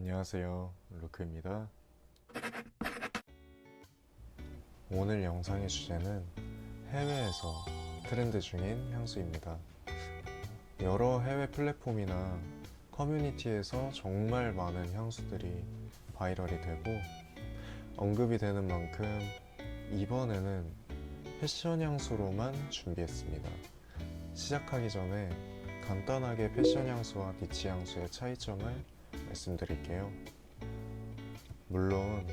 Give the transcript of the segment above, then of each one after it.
안녕하세요. 루크입니다. 오늘 영상의 주제는 해외에서 트렌드 중인 향수입니다. 여러 해외 플랫폼이나 커뮤니티에서 정말 많은 향수들이 바이럴이 되고 언급이 되는 만큼 이번에는 패션 향수로만 준비했습니다. 시작하기 전에 간단하게 패션 향수와 니치 향수의 차이점을 말씀드릴게요. 물론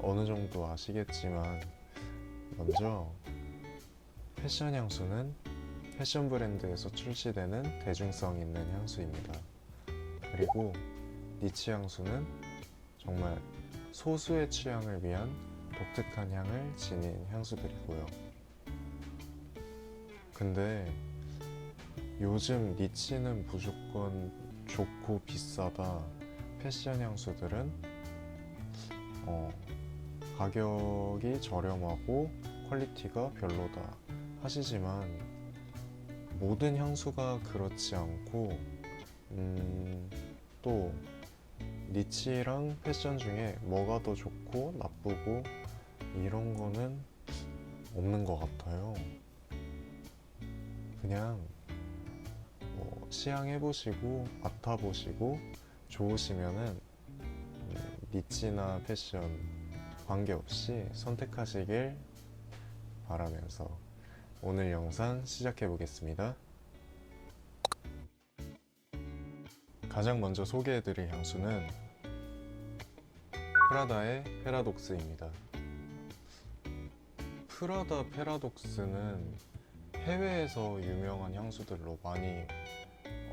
어느 정도 아시겠지만 먼저 패션 향수는 패션 브랜드에서 출시되는 대중성 있는 향수입니다. 그리고 니치 향수는 정말 소수의 취향을 위한 독특한 향을 지닌 향수들이고요. 근데 요즘 니치는 무조건 좋고 비싸다 패션 향수들은 어, 가격이 저렴하고 퀄리티가 별로다 하시지만 모든 향수가 그렇지 않고 음, 또 니치랑 패션 중에 뭐가 더 좋고 나쁘고 이런 거는 없는 것 같아요. 그냥 뭐 시향해보시고 맡아보시고 좋으시면은 음, 니치나 패션 관계없이 선택하시길 바라면서 오늘 영상 시작해 보겠습니다. 가장 먼저 소개해 드릴 향수는 프라다의 페라독스입니다. 프라다 페라독스는 해외에서 유명한 향수들로 많이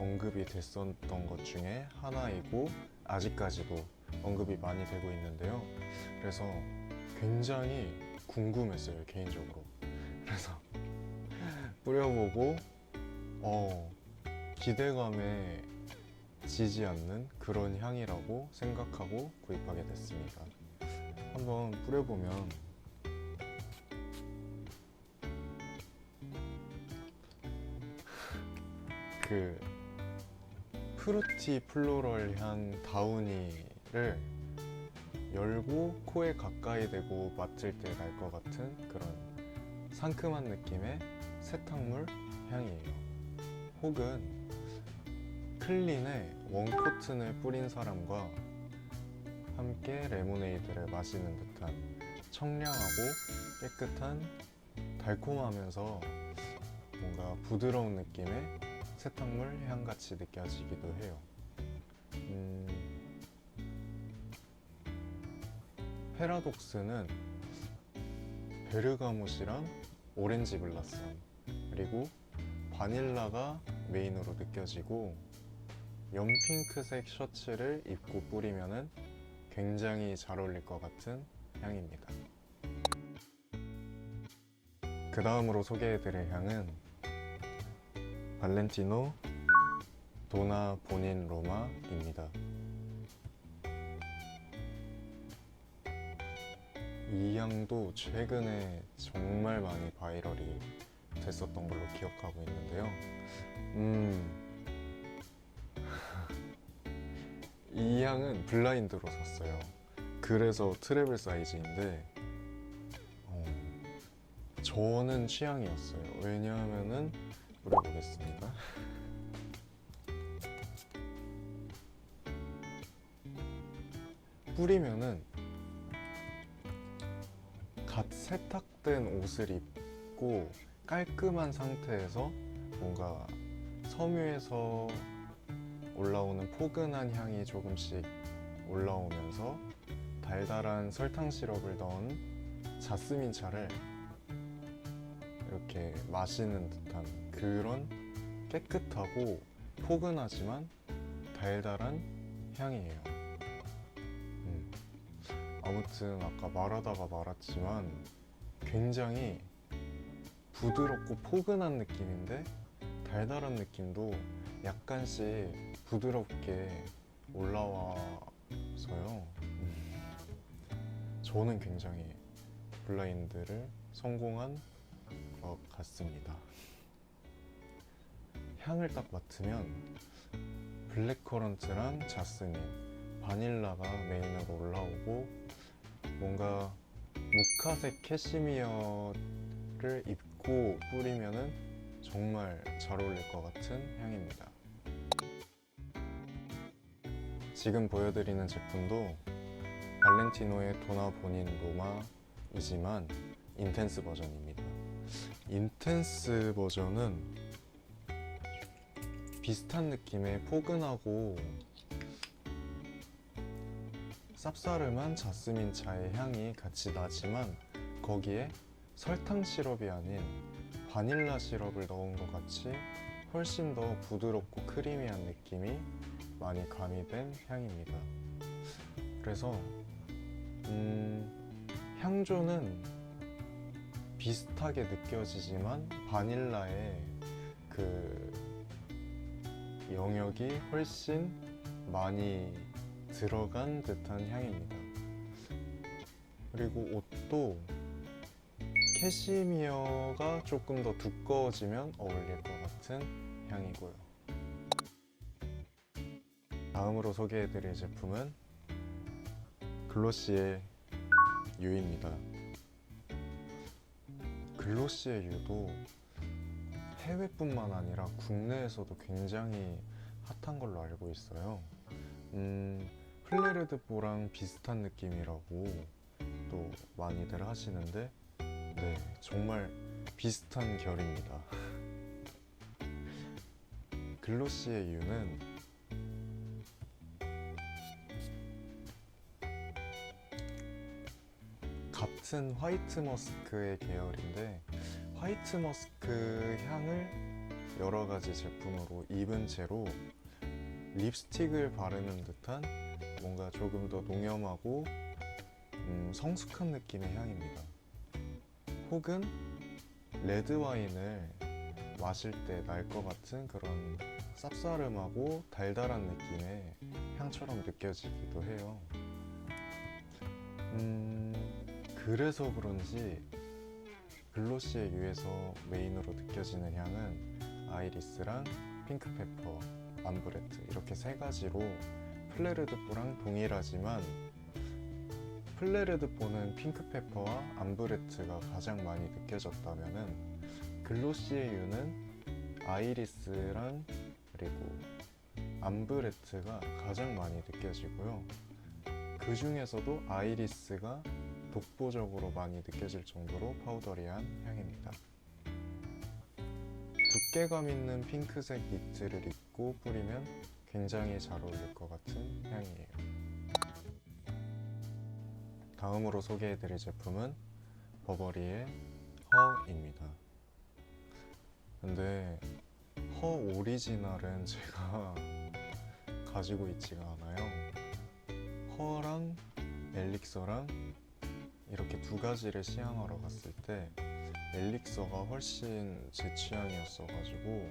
언급이 됐었던 것 중에 하나이고 아직까지도 언급이 많이 되고 있는데요. 그래서 굉장히 궁금했어요 개인적으로. 그래서 뿌려보고 어 기대감에 지지 않는 그런 향이라고 생각하고 구입하게 됐습니다. 한번 뿌려보면 그 프루티 플로럴 향 다우니를 열고 코에 가까이 대고 맡을 때 날 것 같은 그런 상큼한 느낌의 세탁물 향이에요. 혹은 클린에 원코튼을 뿌린 사람과 함께 레모네이드를 마시는 듯한 청량하고 깨끗한 달콤하면서 뭔가 부드러운 느낌의 세탁물 향같이 느껴지기도 해요. 음, 페라독스는 베르가못이랑 오렌지 블라썸 그리고 바닐라가 메인으로 느껴지고 연핑크색 셔츠를 입고 뿌리면은 굉장히 잘 어울릴 것 같은 향입니다. 그 다음으로 소개해드릴 향은 발렌티노 도나 보닌 로마입니다. 이 향도 최근에 정말 많이 바이럴이 됐었던 걸로 기억하고 있는데요. 음. 이 향은 블라인드로 샀어요. 그래서 트래블 사이즈인데, 어, 저는 취향이었어요. 왜냐하면은, 물어보겠습니다. 뿌리면은 갓 세탁된 옷을 입고 깔끔한 상태에서 뭔가 섬유에서 올라오는 포근한 향이 조금씩 올라오면서 달달한 설탕 시럽을 넣은 자스민 차를 이렇게 마시는 듯한 그런 깨끗하고 포근하지만 달달한 향이에요. 음. 아무튼 아까 말하다가 말았지만 굉장히 부드럽고 포근한 느낌인데 달달한 느낌도 약간씩 부드럽게 올라와서요. 음. 저는 굉장히 블라인드를 성공한 것 같습니다. 향을 딱 맡으면 블랙커런트랑 자스민 바닐라가 메인으로 올라오고 뭔가 모카색 캐시미어를 입고 뿌리면은 정말 잘 어울릴 것 같은 향입니다. 지금 보여드리는 제품도 발렌티노의 도나 보닌 로마이지만 인텐스 버전입니다. 인텐스 버전은 비슷한 느낌의 포근하고 쌉싸름한 자스민 차의 향이 같이 나지만 거기에 설탕 시럽이 아닌 바닐라 시럽을 넣은 것 같이 훨씬 더 부드럽고 크리미한 느낌이 많이 가미된 향입니다. 그래서 음, 향조는 비슷하게 느껴지지만 바닐라의 그 영역이 훨씬 많이 들어간 듯한 향입니다. 그리고 옷도 캐시미어가 조금 더 두꺼워지면 어울릴 것 같은 향이고요. 다음으로 소개해드릴 제품은 글로시의 유입니다. 글로시의 유도 해외뿐만 아니라 국내에서도 굉장히 핫한 걸로 알고 있어요. 음, 플레르드보랑 비슷한 느낌이라고 또 많이들 하시는데, 네, 정말 비슷한 결입니다. 글로시의 유는 같은 화이트 머스크의 계열인데 화이트 머스크 향을 여러 가지 제품으로 입은 채로 립스틱을 바르는 듯한 뭔가 조금 더 농염하고 음, 성숙한 느낌의 향입니다. 혹은 레드 와인을 마실 때 날 것 같은 그런 쌉싸름하고 달달한 느낌의 향처럼 느껴지기도 해요. 음, 그래서 그런지 글로시의 유에서 메인으로 느껴지는 향은 아이리스랑 핑크페퍼, 암브레트 이렇게 세 가지로 플레르드보랑 동일하지만 플레르드보는 핑크페퍼와 암브레트가 가장 많이 느껴졌다면은 글로시의 유는 아이리스랑 그리고 암브레트가 가장 많이 느껴지고요. 그 중에서도 아이리스가 독보적으로 많이 느껴질 정도로 파우더리한 향입니다. 두께감 있는 핑크색 니트를 입고 뿌리면 굉장히 잘 어울릴 것 같은 향이에요. 다음으로 소개해드릴 제품은 버버리의 허입니다. 근데 허 오리지널은 제가 가지고 있지가 않아요. 허랑 엘릭서랑 이렇게 두 가지를 시향하러 갔을 때 엘릭서가 훨씬 제 취향이었어가지고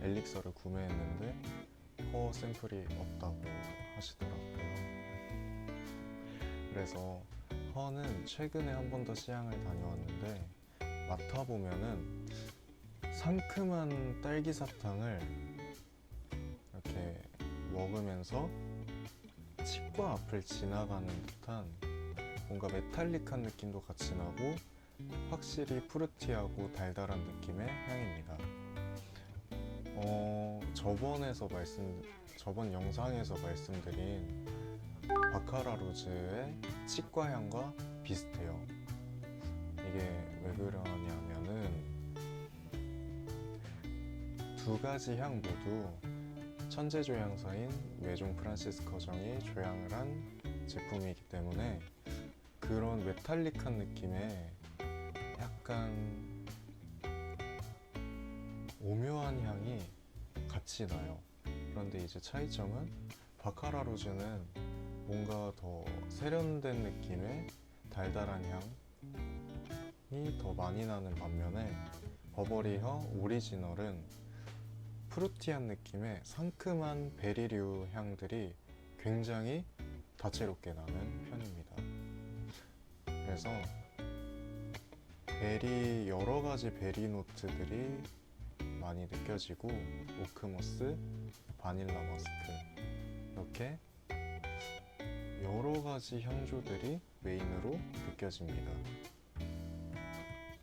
엘릭서를 구매했는데 허 샘플이 없다고 하시더라고요. 그래서 허는 최근에 한 번 더 시향을 다녀왔는데 맡아보면은 상큼한 딸기 사탕을 이렇게 먹으면서 치과 앞을 지나가는 듯한 뭔가 메탈릭한 느낌도 같이 나고 확실히 푸르티하고 달달한 느낌의 향입니다. 어, 저번에서 말씀, 저번 영상에서 말씀드린 바카라 로즈의 치과 향과 비슷해요. 이게 왜 그러냐면은 두 가지 향 모두 천재 조향사인 메종 프란시스코 정이 조향을 한 제품이기 때문에 그런 메탈릭한 느낌의 약간 오묘한 향이 같이 나요. 그런데 이제 차이점은 바카라 로즈는 뭔가 더 세련된 느낌의 달달한 향이 더 많이 나는 반면에 버버리허 오리지널은 프루티한 느낌의 상큼한 베리류 향들이 굉장히 다채롭게 나는 편입니다. 그래서 베리 여러 가지 베리 노트들이 많이 느껴지고 오크모스, 바닐라 머스크 이렇게 여러 가지 향조들이 메인으로 느껴집니다.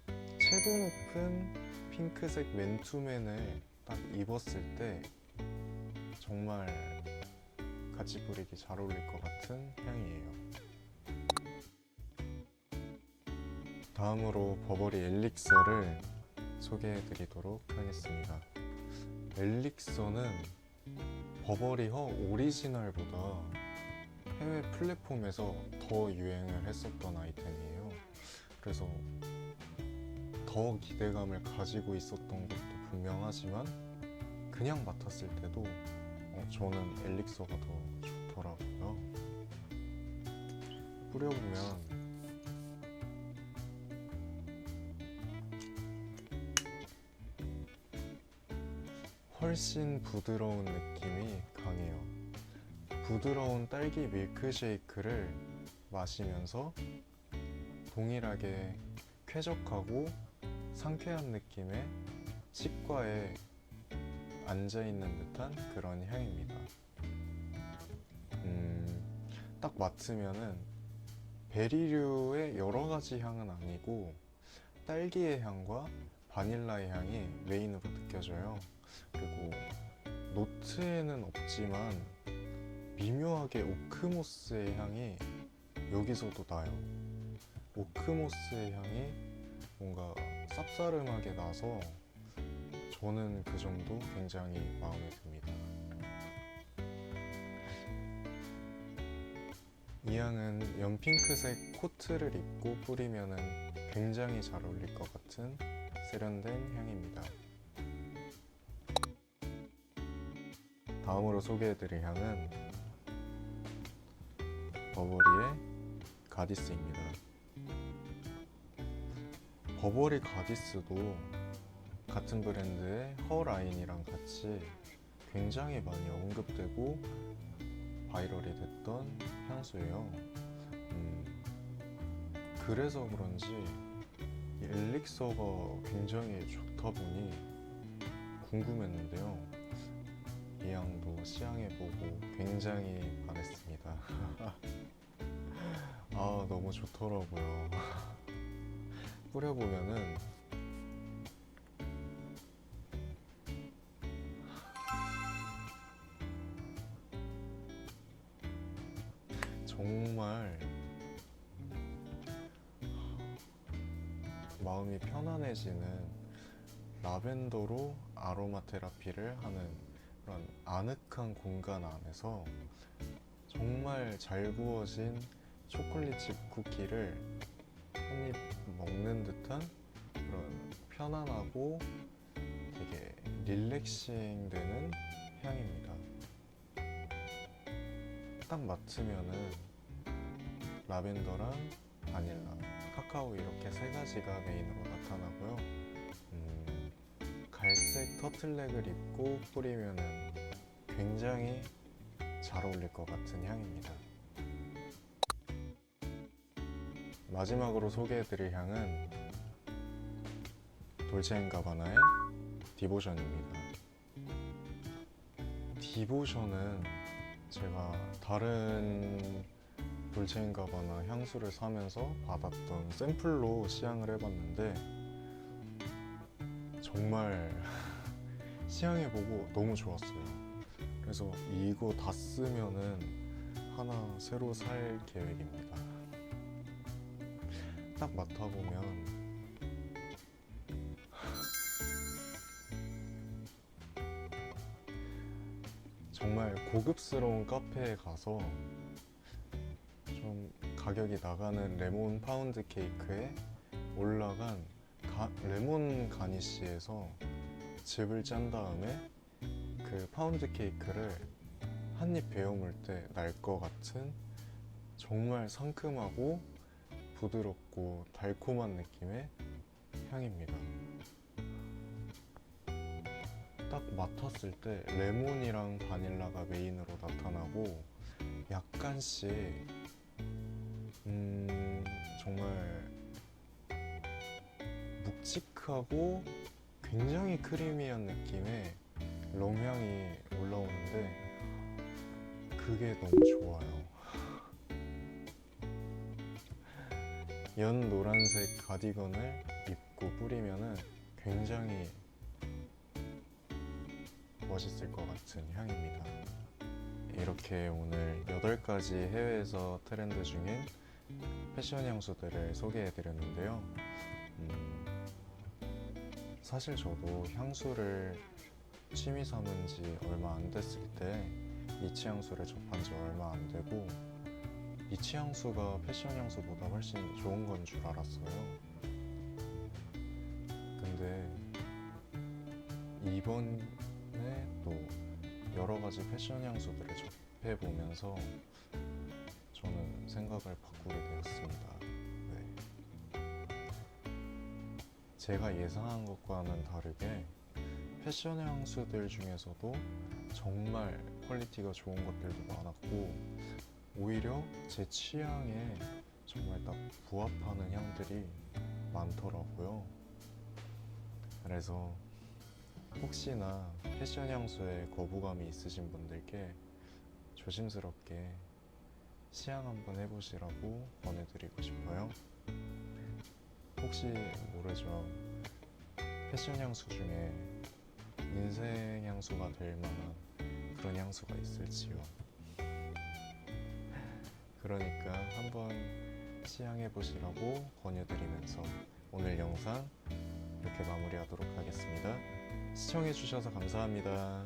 채도 높은 핑크색 맨투맨을 딱 입었을 때 정말 같이 뿌리기 잘 어울릴 것 같은 향이에요. 다음으로 버버리 엘릭서를 소개해 드리도록 하겠습니다. 엘릭서는 버버리허 오리지널보다 해외 플랫폼에서 더 유행을 했었던 아이템이에요. 그래서 더 기대감을 가지고 있었던 것도 분명하지만 그냥 맡았을 때도 어, 저는 엘릭서가 더 좋더라고요. 뿌려보면 훨씬 부드러운 느낌이 강해요. 부드러운 딸기 밀크쉐이크를 마시면서 동일하게 쾌적하고 상쾌한 느낌의 치과에 앉아 있는 듯한 그런 향입니다. 음, 딱 맡으면은 베리류의 여러 가지 향은 아니고 딸기의 향과 바닐라의 향이 메인으로 느껴져요. 그리고 노트에는 없지만 미묘하게 오크모스의 향이 여기서도 나요. 오크모스의 향이 뭔가 쌉싸름하게 나서 저는 그 점도 굉장히 마음에 듭니다. 이 향은 연핑크색 코트를 입고 뿌리면 굉장히 잘 어울릴 것 같은 세련된 향입니다. 다음으로 소개해드릴 향은 버버리의 가디스입니다. 버버리 가디스도 같은 브랜드의 허라인이랑 같이 굉장히 많이 언급되고 바이럴이 됐던 향수예요. 음, 그래서 그런지 이 엘릭서가 굉장히 좋다 보니 궁금했는데요. 이 향도 시향해보고 굉장히 반했습니다. 아, 너무 좋더라고요. 뿌려보면은 정말 마음이 편안해지는 라벤더로 아로마 테라피를 하는 그런 아늑한 공간 안에서 정말 잘 구워진 초콜릿칩 쿠키를 한 입 먹는 듯한 그런 편안하고 되게 릴렉싱 되는 향입니다. 딱 맡으면은 라벤더랑 바닐라, 카카오 이렇게 세 가지가 메인으로 나타나고요. 음, 갈색 터틀넥을 입고 뿌리면은 굉장히 잘 어울릴 것 같은 향입니다. 마지막으로 소개해드릴 향은 돌체앤가바나의 디보션입니다. 디보션은 제가 다른 돌체앤가바나 향수를 사면서 받았던 샘플로 시향을 해봤는데 정말 시향해보고 너무 좋았어요. 그래서 이거 다 쓰면은 하나 새로 살 계획입니다. 딱 맡아보면 정말 고급스러운 카페에 가서 좀 가격이 나가는 레몬 파운드 케이크에 올라간 가- 레몬 가니쉬에서 즙을 짠 다음에 그 파운드 케이크를 한 입 베어물 때 날 것 같은 정말 상큼하고 부드럽고 달콤한 느낌의 향입니다. 딱 맡았을 때 레몬이랑 바닐라가 메인으로 나타나고 약간씩 음 정말 묵직하고 굉장히 크리미한 느낌의 럼향이 올라오는데 그게 너무 좋아요. 연 노란색 가디건을 입고 뿌리면은 굉장히 멋있을 것 같은 향입니다. 이렇게 오늘 8가지 해외에서 트렌드 중인 패션 향수들을 소개해 드렸는데요. 음, 사실 저도 향수를 취미 삼은 지 얼마 안 됐을 때 이치 향수를 접한 지 얼마 안 되고 이치 향수가 패션 향수보다 훨씬 좋은 건 줄 알았어요. 근데 이번에 또 여러 가지 패션 향수들을 접해 보면서 저는 생각을 바꾸게 되었습니다. 제가 예상한 것과는 다르게 패션 향수들 중에서도 정말 퀄리티가 좋은 것들도 많았고 오히려 제 취향에 정말 딱 부합하는 향들이 많더라고요. 그래서 혹시나 패션 향수에 거부감이 있으신 분들께 조심스럽게 시향 한번 해보시라고 권해드리고 싶어요. 혹시 모르죠. 패션 향수 중에 인생 향수가 될 만한 그런 향수가 있을지요. 그러니까 한번 시향해 보시라고 권유드리면서 오늘 영상 이렇게 마무리하도록 하겠습니다. 시청해 주셔서 감사합니다.